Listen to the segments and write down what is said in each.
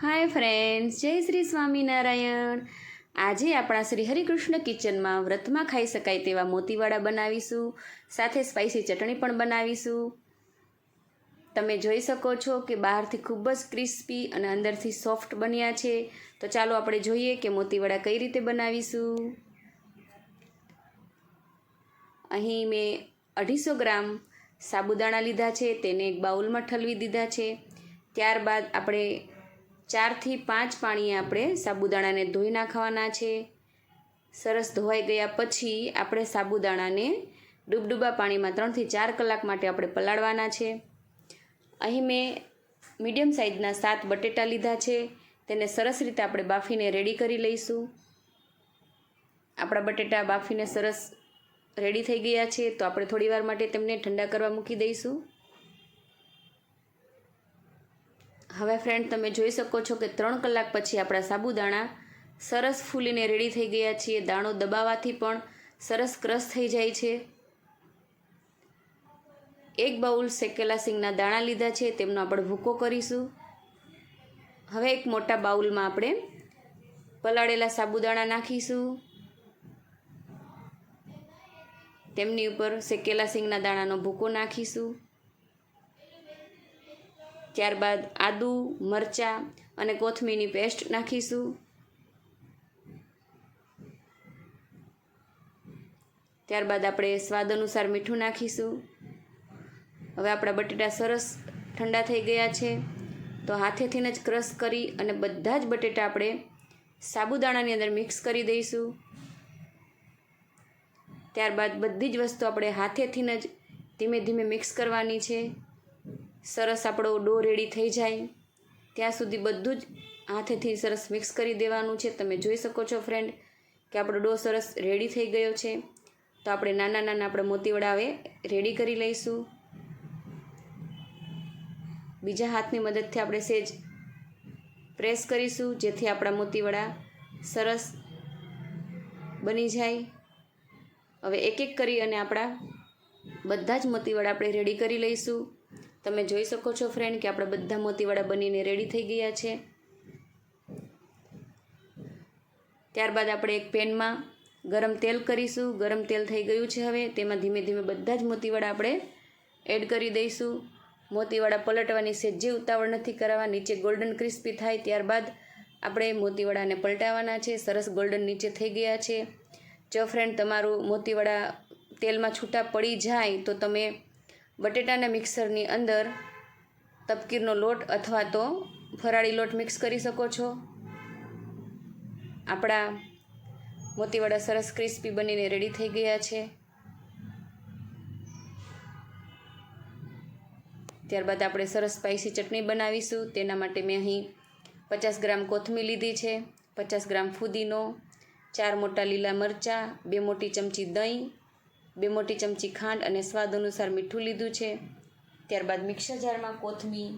Hi friends જય શ્રી સ્વામિનારાયણ. આજે આપણા શ્રી હરિકૃષ્ણ કિચનમાં વ્રતમાં ખાઈ શકાય તેવા મોતીવાડા બનાવીશું, સાથે સ્પાઇસી ચટણી પણ બનાવીશું. તમે જોઈ શકો છો કે બહારથી ખૂબ જ ક્રિસ્પી અને અંદરથી સોફ્ટ બન્યા છે. તો ચાલો આપણે જોઈએ કે મોતીવાડા કઈ રીતે બનાવીશું. અહીં મેં અઢીસો ગ્રામ સાબુદાણા લીધા છે, તેને એક બાઉલમાં ઠલવી દીધા છે. ત્યારબાદ આપણે ચારથી પાંચ પાણીએ આપણે સાબુદાણાને ધોઈ નાખવાના છે. સરસ ધોવાઈ ગયા પછી આપણે સાબુદાણાને ડૂબડૂબા પાણીમાં ત્રણથી ચાર કલાક માટે આપણે પલાળવાના છે. અહીં મેં મીડિયમ સાઇઝના સાત બટેટા લીધા છે. તેને સરસ રીતે આપણે બાફીને રેડી કરી લઈશું. આપણા બટેટા બાફીને સરસ રેડી થઈ ગયા છે. તો આપણે થોડીવાર માટે તેમને ઠંડા કરવા મૂકી દઈશું. હવે ફ્રેન્ડ તમે જોઈ શકો છો કે ત્રણ કલાક પછી આપણા સાબુદાણા સરસ ફૂલીને રેડી થઈ ગયા છીએ. દાણો દબાવવાથી પણ સરસ ક્રશ થઈ જાય છે. એક બાઉલ શેકેલા સિંગના દાણા લીધા છે. તેમનો આપણે ભૂકો કરીશું. હવે એક મોટા બાઉલમાં આપણે પલાળેલા સાબુદાણા નાખીશું. તેમની ઉપર શેકેલા સિંગના દાણાનો ભૂકો નાખીશું. ત્યારબાદ આદુ, મરચાં અને કોથમીરની પેસ્ટ નાખીશું. ત્યારબાદ આપણે સ્વાદ અનુસાર મીઠું નાખીશું. હવે આપણા બટેટા સરસ ઠંડા થઈ ગયા છે. તો હાથેથીને જ ક્રશ કરી અને બધા જ બટેટા આપણે સાબુદાણાની અંદર મિક્સ કરી દઈશું. ત્યારબાદ બધી જ વસ્તુ આપણે હાથેથીને જ ધીમે ધીમે મિક્સ કરવાની છે. સરસ આપણો ડો રેડી થઈ જાય. ત્યાં સુધી બધું જ હાથેથી સરસ મિક્સ કરી દેવાનું છે. તમે જોઈ શકો છો ફ્રેન્ડ કે આપણો ડો સરસ રેડી થઈ ગયો છે. તો આપણે નાના નાના આપણે મોતીવડા રેડી કરી લઈશું. બીજા હાથની મદદથી આપણે સેજ પ્રેસ કરીશું, જેથી આપણા મોતીવડા સરસ બની જાય. હવે એક એક કરી અને આપણા બધા જ મોતીવડા આપણે રેડી કરી લઈશું. તમે જોઈ શકો છો ફ્રેન્ડ કે આપણે બધા મોતીવાળા બનીને રેડી થઈ ગયા છે. ત્યારબાદ આપણે એક પેનમાં ગરમ તેલ કરીશું. ગરમ તેલ થઈ ગયું છે હવે. તેમાં ધીમે ધીમે બધા જ મોતીવાળા આપણે એડ કરી દઈશું. મોતીવાળા પલટવાની સેજે ઉતાવળ નથી કરાવવા નીચે ગોલ્ડન ક્રિસ્પી થાય ત્યારબાદ આપણે મોતીવાળાને પલટાવવાના છે. સરસ ગોલ્ડન નીચે થઈ ગયા છે. જો ફ્રેન્ડ તમારું મોતીવાળા તેલમાં છૂટા પડી જાય તો તમે બટેટાના મિક્સરની અંદર તપકીરનો લોટ અથવા તો ફરાળી લોટ મિક્સ કરી શકો છો. આપણા મોતીવાળા સરસ ક્રિસ્પી બનીને રેડી થઈ ગયા છે. ત્યારબાદ આપણે સરસ સ્પાઇસી ચટણી બનાવીશું. તેના માટે મેં અહીં પચાસ ગ્રામ કોથમીર લીધી છે, પચાસ ગ્રામ ફુદીનો, ચાર મોટા લીલા મરચાં, બે મોટી ચમચી દહીં બે મોટી ચમચી ખાંડ અને સ્વાદ અનુસાર મીઠું લીધું છે. ત્યારબાદ મિક્સર જારમાં કોથમીર,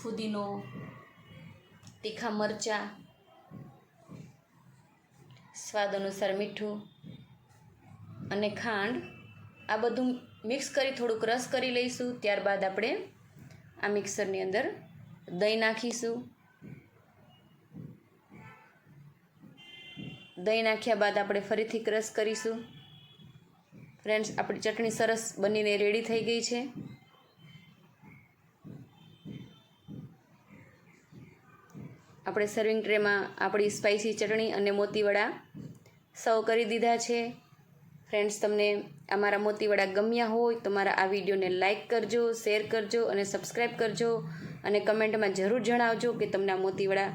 ફુદીનો, તીખા મરચાં, સ્વાદ અનુસાર મીઠું અને ખાંડ. આ બધું મિક્સ કરી થોડુંક રસ કરી લઈશું. ત્યારબાદ આપણે આ મિક્સરની અંદર દહીં નાખીશું. દહીં નાખ્યા બાદ આપણે ફરીથી ક્રશ કરીશું. ફ્રેન્ડ્સ આપણી ચટણી સરસ બનીને રેડી થઈ ગઈ છે. આપણે સર્વિંગ ટ્રેમાં આપણી સ્પાઇસી ચટણી અને મોતીવડા સર્વ કરી દીધા છે. ફ્રેન્ડ્સ તમને અમારા મોતીવડા ગમ્યા હોય તો મારા આ વિડીયોને લાઇક કરજો શેર કરજો અને સબસ્ક્રાઈબ કરજો. અને કમેન્ટમાં જરૂર જણાવજો કે તમને આ મોતીવડા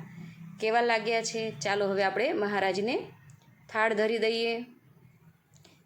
કેવા લાગ્યા છે. ચાલો હવે આપણે મહારાજને થાળ ધરી દઈએ.